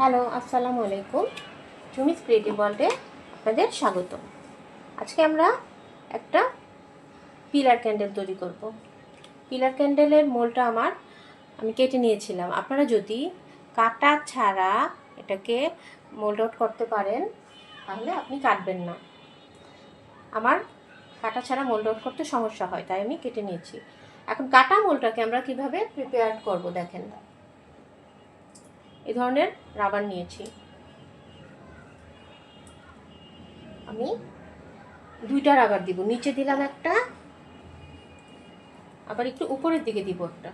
Hello, আসসালামু আলাইকুম। জুমিস creative ওয়ার্ল্ডে আপনাদের স্বাগত আজকে আমরা একটা পিলার ক্যান্ডেল তৈরি করব। পিলার ক্যান্ডেলের মোলটা আমার, আমি কেটে নিয়েছিলাম। আপনারা যদি কাটা ছাড়া এটাকে মোল্ড আউট করতে পারেন, তাহলে আপনি কাটবেন না। আমার কাটা ছাড়া মোল্ড আউট করতে সমস্যা হয়, তাই আমি কেটে নিয়েছি। এখন কাটা মোলটাকে আমরা কীভাবে প্রিপেয়ার করব দেখেন। এই ধরনের রাবার নিয়েছি। আমি দুইটা রাবার দিব। নিচে দিলাম একটা, আবার একটু উপরের দিকে দিব একটা।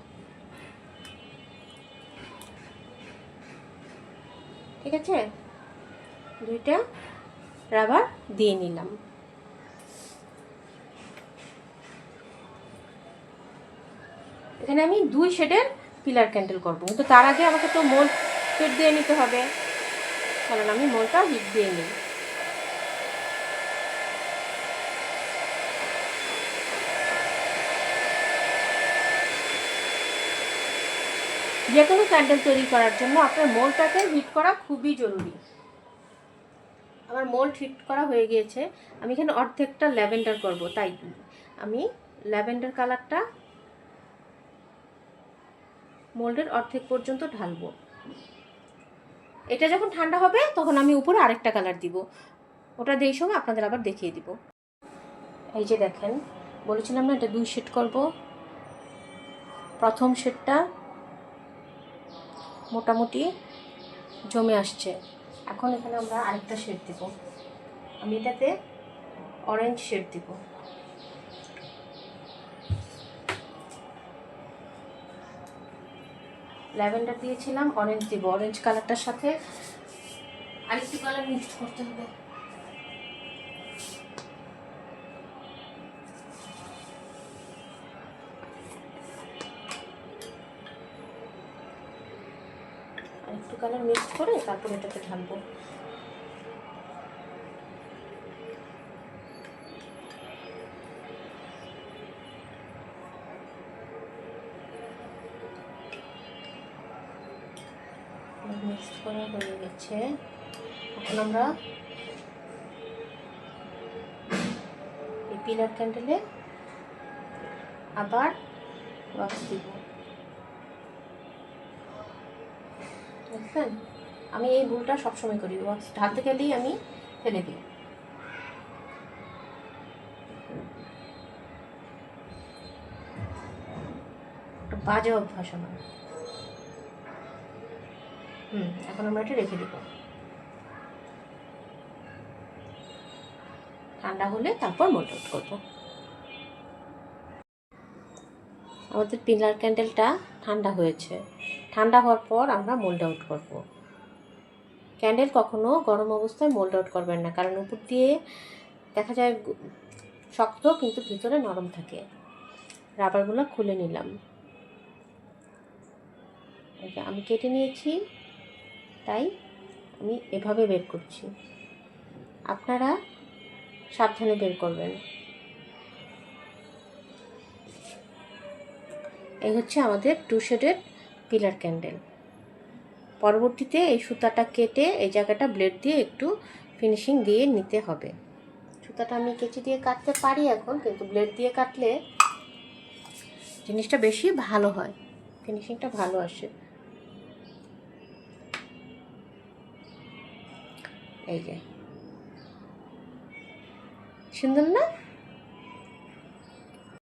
ঠিক আছে? দুইটা রাবার দিয়ে নিলাম। এখানে আমি দুই শেডের পিলার ক্যান্ডেল করব। কিন্তু তার আগে আমাকে তো মোল হিট দিয়ে নিতে হবে। কারণ আমি মোলটা হিট দিয়ে নিই। যে কোনো ক্যান্ডেল তৈরি করার জন্য আপনার মোলটাকে হিট করা খুবই জরুরি। আমার মোল্ড হিট করা হয়ে গিয়েছে। আমি এখানে অর্ধেকটা ল্যাভেন্ডার করব, তাই আমি ল্যাভেন্ডার কালারটা মোল্ডের অর্ধেক পর্যন্ত ঢালবো। এটা যখন ঠান্ডা হবে, তখন আমি উপরে আরেকটা কালার দিব। ওটা দিয়ে সময় আপনাদের আবার দেখিয়ে দিব। এই যে দেখেন, বলেছিলাম না এটা দুই শেড করব? প্রথম শেডটা মোটামুটি জমে আসছে। এখন এখানে আমরা আরেকটা শেড দিব। আমি এটাতে অরেঞ্জ শেড দিব। ল্যাভেন্ডার দিয়েছিলাম অরেঞ্জ দিব। অরেঞ্জ কালারটার সাথে আরেকটু কালার মিক্স করতে হবে। একটু কালার মিক্স করে তারপর এটাতে ঢালবো। মিক্স করা হয়ে গেছে এখন আমরা এই পিলার ক্যান্ডেলে আবার ওয়াক্স দিব। বুঝলেন আমি এই ভুলটা সবসময় করি ওয়াক্স ঢালতে গেলেই আমি ফেলে দিই। বাজে অভ্যাস আমার। হুম, এখন আমরা এটা রেখে দিব। ঠান্ডা হলে তারপর আউট করব। আমাদের পিলার ক্যান্ডেলটা ঠান্ডা হয়েছে। ঠান্ডা হওয়ার পর আমরা মোল্ড আউট করব। ক্যান্ডেল কখনো গরম অবস্থায় মোল্ড আউট করবেন না, কারণ উপর দিয়ে দেখা যায় শক্ত কিন্তু ভিতরে নরম থাকে। রাবারগুলো খুলে নিলাম। আমি কেটে নিয়েছি। তাই আমি এভাবে বের করছি। আপনারা সাবধানে বের করবেন। এই হচ্ছে আমাদের টু শেডের পিলার ক্যান্ডেল পরবর্তীতে এই সুতাটা কেটে এই জায়গাটা ব্লেড দিয়ে একটু ফিনিশিং দিয়ে নিতে হবে। সুতাটা আমি কেচি দিয়ে কাটতে পারি এখন, কিন্তু ব্লেড দিয়ে কাটলে জিনিসটা বেশি ভালো হয়। ফিনিশিংটা ভালো আসে। এই যে। সুন্দর না?